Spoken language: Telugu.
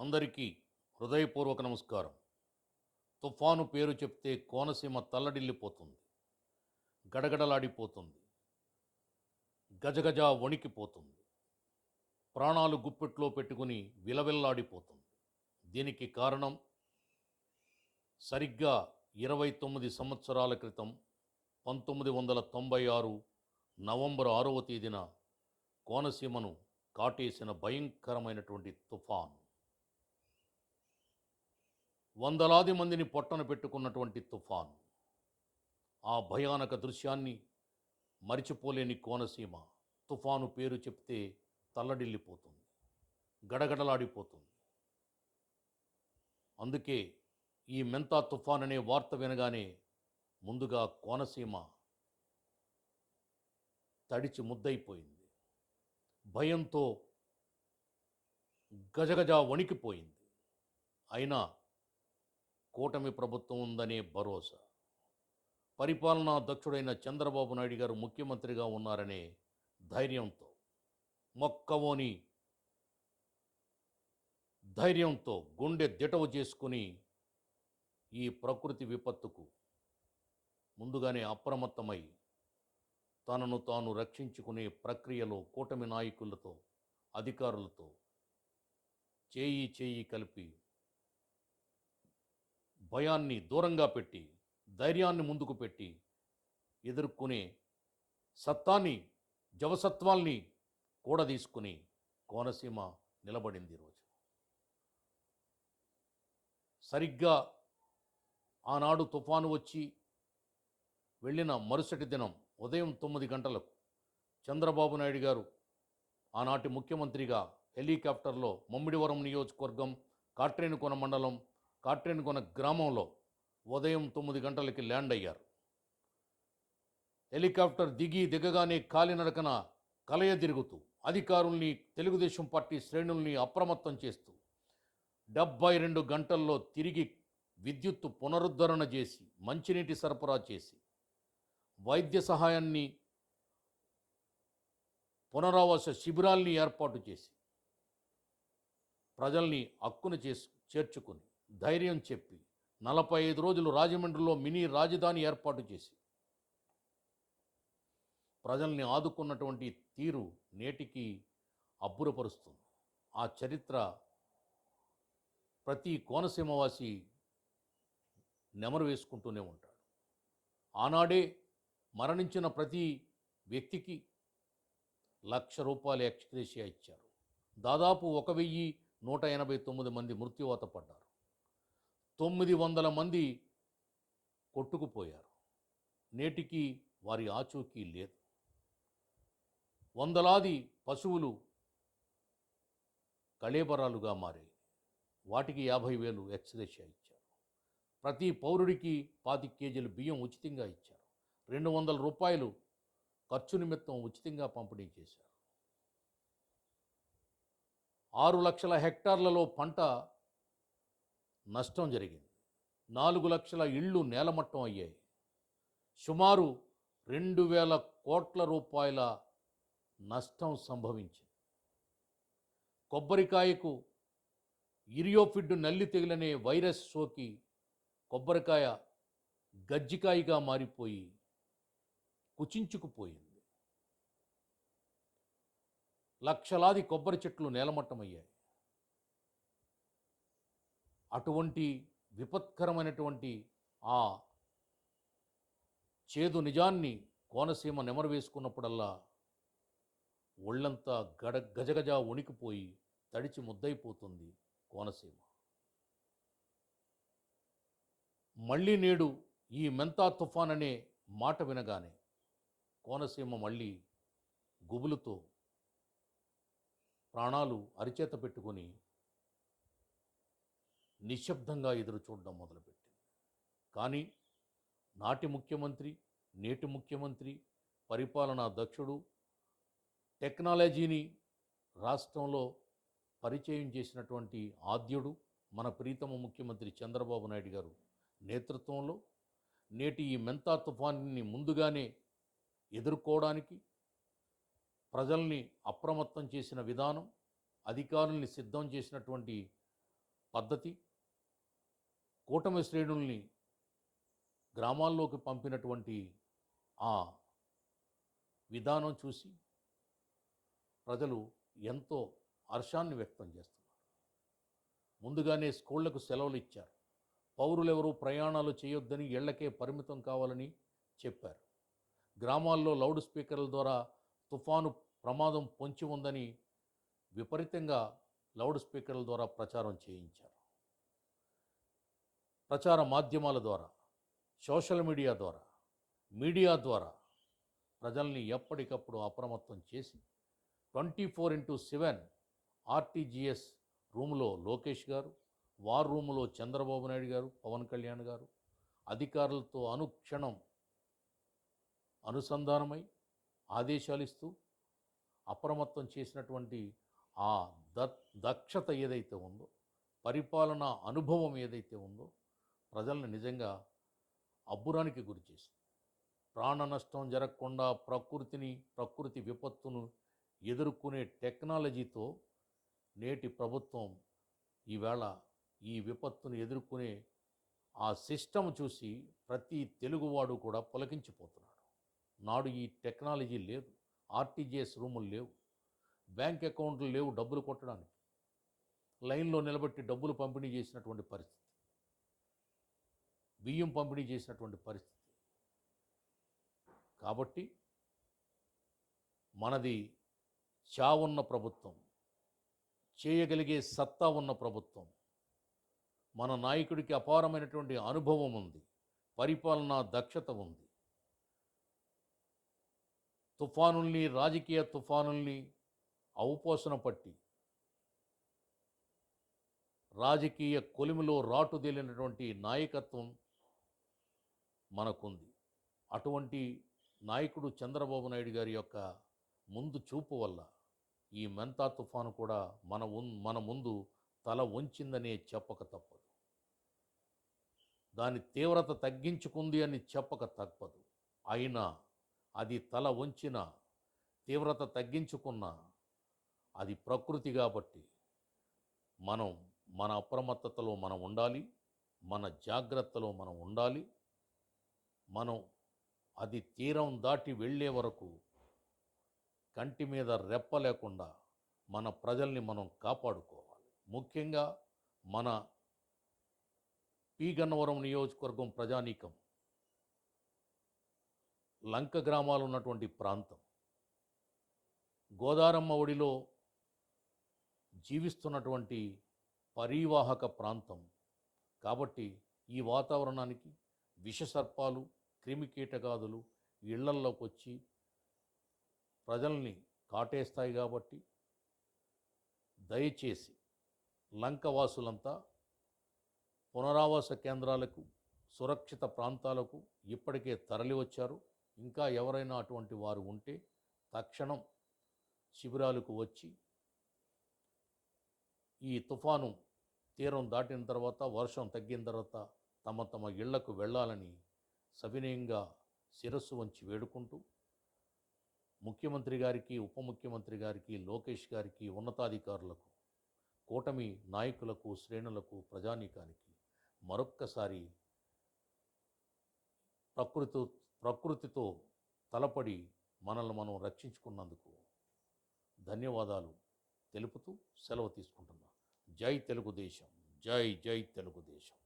అందరికీ హృదయపూర్వక నమస్కారం. తుఫాను పేరు చెప్తే కోనసీమ తల్లడిల్లిపోతుంది. గడగడలాడిపోతుంది. గజగజ వణికిపోతుంది. ప్రాణాలు గుప్పెట్లో పెట్టుకుని విలవిల్లాడిపోతుంది. దీనికి కారణం సరిగ్గా ఇరవై తొమ్మిది సంవత్సరాల క్రితం పంతొమ్మిది వందల తొంభై ఆరు నవంబర్ ఆరవ తేదీన కోనసీమను కాటేసిన భయంకరమైనటువంటి తుఫాను. వందలాది మందిని పొట్టన పెట్టుకున్నటువంటి తుఫాను. ఆ భయానక దృశ్యాన్ని మరిచిపోలేని కోనసీమ తుఫాను పేరు చెప్తే తల్లడిల్లిపోతుంది గడగడలాడిపోతుంది. అందుకే ఈ మెంతా తుఫాన్ అనే వార్త వినగానే ముందుగా కోనసీమ తడిచి ముద్దయిపోయింది. భయంతో గజగజ వణికిపోయింది. అయినా కూటమి ప్రభుత్వం ఉందనే భరోసా. పరిపాలనా దక్షుడైన చంద్రబాబు నాయుడు గారు ముఖ్యమంత్రిగా ఉన్నారనే ధైర్యంతో మొక్కవోని ధైర్యంతో గుండె దిటవు చేసుకుని ఈ ప్రకృతి విపత్తుకు ముందుగానే అప్రమత్తమై తనను తాను రక్షించుకునే ప్రక్రియలో కూటమి నాయకులతో అధికారులతో చేయి చేయి కలిపి భయాన్ని దూరంగా పెట్టి ధైర్యాన్ని ముందుకు పెట్టి ఎదుర్కొనే సత్తాన్ని జవసత్వాల్ని కూడా తీసుకుని కోనసీమ నిలబడింది ఈరోజు సరిగ్గా ఆనాడు తుఫాను వచ్చి వెళ్ళిన మరుసటి దినం ఉదయం తొమ్మిది గంటలకు చంద్రబాబు నాయుడు గారు ఆనాటి ముఖ్యమంత్రిగా హెలికాప్టర్లో మమ్మిడివరం నియోజకవర్గం కాట్రేనుకొన మండలం కాట్రేన్కొన గ్రామంలో ఉదయం తొమ్మిది గంటలకి ల్యాండ్ అయ్యారు. హెలికాప్టర్ దిగి దిగగానే కాలినడకన కలయ తిరుగుతూ అధికారుల్ని తెలుగుదేశం పార్టీ శ్రేణుల్ని అప్రమత్తం చేస్తూ డెబ్బై రెండు గంటల్లో తిరిగి విద్యుత్తు పునరుద్ధరణ చేసి మంచినీటి సరఫరా చేసి వైద్య సహాయాన్ని పునరావాస శిబిరాల్ని ఏర్పాటు చేసి ప్రజల్ని హక్కును చేసు చేర్చుకుని ధైర్యం చెప్పి నలభై ఐదు రోజులు రాజమండ్రిలో మినీ రాజధాని ఏర్పాటు చేసి ప్రజల్ని ఆదుకున్నటువంటి తీరు నేటికి అబ్బురపరుస్తుంది. ఆ చరిత్ర ప్రతి కోనసీమవాసి నెమరు వేసుకుంటూనే ఉంటాడు. ఆనాడే మరణించిన ప్రతి వ్యక్తికి లక్ష రూపాయలు ఎక్స్గ్రేషియా ఇచ్చారు. దాదాపు ఒక వెయ్యి నూట ఎనభై తొమ్మిది మంది మృత్యువాత పడ్డారు. తొమ్మిది వందల మంది కొట్టుకుపోయారు. నేటికి వారి ఆచూకీ లేదు. వందలాది పశువులు కళేబరాలుగా మారాయి. వాటికి యాభై వేలు ఎక్స్గ్రేషియా ఇచ్చారు. ప్రతి పౌరుడికి పాతి కేజీలు బియ్యం ఉచితంగా ఇచ్చారు. రెండు వందల రూపాయలు ఖర్చు నిమిత్తం ఉచితంగా పంపిణీ చేశారు. ఆరు లక్షల హెక్టార్లలో పంట నష్టం జరిగింది. నాలుగు లక్షల ఇళ్ళు నేలమట్టం అయ్యాయి. సుమారు రెండు వేల కోట్ల రూపాయల నష్టం సంభవించింది. కొబ్బరికాయకు ఇరియోఫిడ్ నల్లి తెగిలనే వైరస్ సోకి కొబ్బరికాయ గజ్జికాయగా మారిపోయి కుచించుకుపోయింది. లక్షలాది కొబ్బరి చెట్లు నేలమట్టమయ్యాయి. అటువంటి విపత్కరమైనటువంటి ఆ చేదు నిజాన్ని కోనసీమ నెమరు వేసుకున్నప్పుడల్లా ఒళ్ళంతా గడ గజగజ వణికిపోయి తడిచి ముద్దయిపోతుంది కోనసీమ. మళ్ళీ నేడు ఈ మెంతా తుఫాన్ అనే మాట వినగానే కోనసీమ మళ్ళీ గుబులుతో ప్రాణాలు అరిచేత పెట్టుకొని నిశ్శబ్దంగా ఎదురు చూడడం మొదలుపెట్టింది. కానీ నాటి ముఖ్యమంత్రి నేటి ముఖ్యమంత్రి పరిపాలనా దక్షుడు టెక్నాలజీని రాష్ట్రంలో పరిచయం చేసినటువంటి ఆద్యుడు మన ప్రీతమ ముఖ్యమంత్రి చంద్రబాబు నాయుడు గారు నేతృత్వంలో నేటి ఈ మెంతా తుఫాన్ని ముందుగానే ఎదుర్కోవడానికి ప్రజల్ని అప్రమత్తం చేసిన విధానం అధికారుల్ని సిద్ధం చేసినటువంటి పద్ధతి కూటమి శ్రేణుల్ని గ్రామాల్లోకి పంపినటువంటి ఆ విధానం చూసి ప్రజలు ఎంతో హర్షాన్ని వ్యక్తం చేస్తున్నారు. ముందుగానే స్కూళ్ళకు సెలవులు ఇచ్చారు. పౌరులెవరూ ప్రయాణాలు చేయొద్దని ఇళ్ళకే పరిమితం కావాలని చెప్పారు. గ్రామాల్లో లౌడ్ స్పీకర్ల ద్వారా తుఫాను ప్రమాదం పొంచి ఉందని విపరీతంగా లౌడ్ స్పీకర్ల ద్వారా ప్రచారం చేయించారు. ప్రచార మాధ్యమాల ద్వారా సోషల్ మీడియా ద్వారా మీడియా ద్వారా ప్రజల్ని ఎప్పటికప్పుడు అప్రమత్తం చేసి twenty four into seven RTGS రూమ్లో లోకేష్ గారు వార్ రూములో చంద్రబాబు నాయుడు గారు పవన్ కళ్యాణ్ గారు అధికారులతో అనుక్షణం అనుసంధానమై ఆదేశాలు ఇస్తూ అప్రమత్తం చేసినటువంటి ఆ ద దక్షత ఏదైతే ఉందో పరిపాలన అనుభవం ఏదైతే ఉందో ప్రజల్ని నిజంగా అబ్బురానికి గురి ప్రాణ నష్టం జరగకుండా ప్రకృతిని ప్రకృతి విపత్తును ఎదుర్కొనే టెక్నాలజీతో నేటి ప్రభుత్వం ఈవేళ ఈ విపత్తును ఎదుర్కొనే ఆ సిస్టమ్ చూసి ప్రతి తెలుగువాడు కూడా పులకించిపోతున్నాడు. నాడు ఈ టెక్నాలజీ లేదు ఆర్టీజీఎస్ రూములు లేవు బ్యాంక్ అకౌంట్లు లేవు డబ్బులు కొట్టడానికి. లైన్లో నిలబెట్టి డబ్బులు పంపిణీ చేసినటువంటి పరిస్థితి. బియ్యం పంపిణీ చేసినటువంటి పరిస్థితి. కాబట్టి మనది చావున్న ప్రభుత్వం చేయగలిగే సత్తా ఉన్న ప్రభుత్వం మన నాయకుడికి అపారమైనటువంటి అనుభవం ఉంది పరిపాలనా దక్షత ఉంది. తుఫానుల్ని రాజకీయ తుఫానుల్ని ఔపోసన పట్టి రాజకీయ కొలిమిలో రాటుదేలినటువంటి నాయకత్వం మనకుంది. అటువంటి నాయకుడు చంద్రబాబు నాయుడు గారి యొక్క ముందు చూపు వల్ల ఈ మెంతా తుఫాను కూడా మన మన ముందు తల వంచిందనే చెప్పక తప్పదు. దాని తీవ్రత తగ్గించుకుంది అని చెప్పక తప్పదు. అయినా అది తల వంచిన తీవ్రత తగ్గించుకున్న అది ప్రకృతి కాబట్టి మనం మన అప్రమత్తతలో మనం ఉండాలి మన జాగ్రత్తలో మనం ఉండాలి మనం అది తీరం దాటి వెళ్ళే వరకు కంటి మీద రెప్ప లేకుండా మన ప్రజల్ని మనం కాపాడుకోవాలి. ముఖ్యంగా మన పీగన్నవరం నియోజకవర్గం ప్రజానీకం లంక గ్రామాలు ఉన్నటువంటి ప్రాంతం గోదారమ్మ ఒడిలో జీవిస్తున్నటువంటి పరివాహక ప్రాంతం కాబట్టి ఈ వాతావరణానికి విషసర్పాలు క్రిమికీటకాదులు ఇళ్ళల్లోకి వచ్చి ప్రజల్ని కాటేస్తాయి కాబట్టి దయచేసి లంకవాసులంతా పునరావాస కేంద్రాలకు సురక్షిత ప్రాంతాలకు ఇప్పటికే తరలివచ్చారు. ఇంకా ఎవరైనా అటువంటి వారు ఉంటే తక్షణం శిబిరాలకు వచ్చి ఈ తుఫాను తీరం దాటిన తర్వాత వర్షం తగ్గిన తర్వాత తమ తమ ఇళ్ళకు వెళ్ళాలని సవినయంగా శిరస్సు వంచి వేడుకుంటూ ముఖ్యమంత్రి గారికి ఉప ముఖ్యమంత్రి గారికి లోకేష్ గారికి ఉన్నతాధికారులకు కూటమి నాయకులకు శ్రేణులకు ప్రజానీకానికి మరొక్కసారి ప్రకృతి ప్రకృతితో తలపడి మనల్ని మనం రక్షించుకున్నందుకు ధన్యవాదాలు తెలుపుతూ సెలవు తీసుకుంటున్నా. జై తెలుగుదేశం. జై జై తెలుగుదేశం.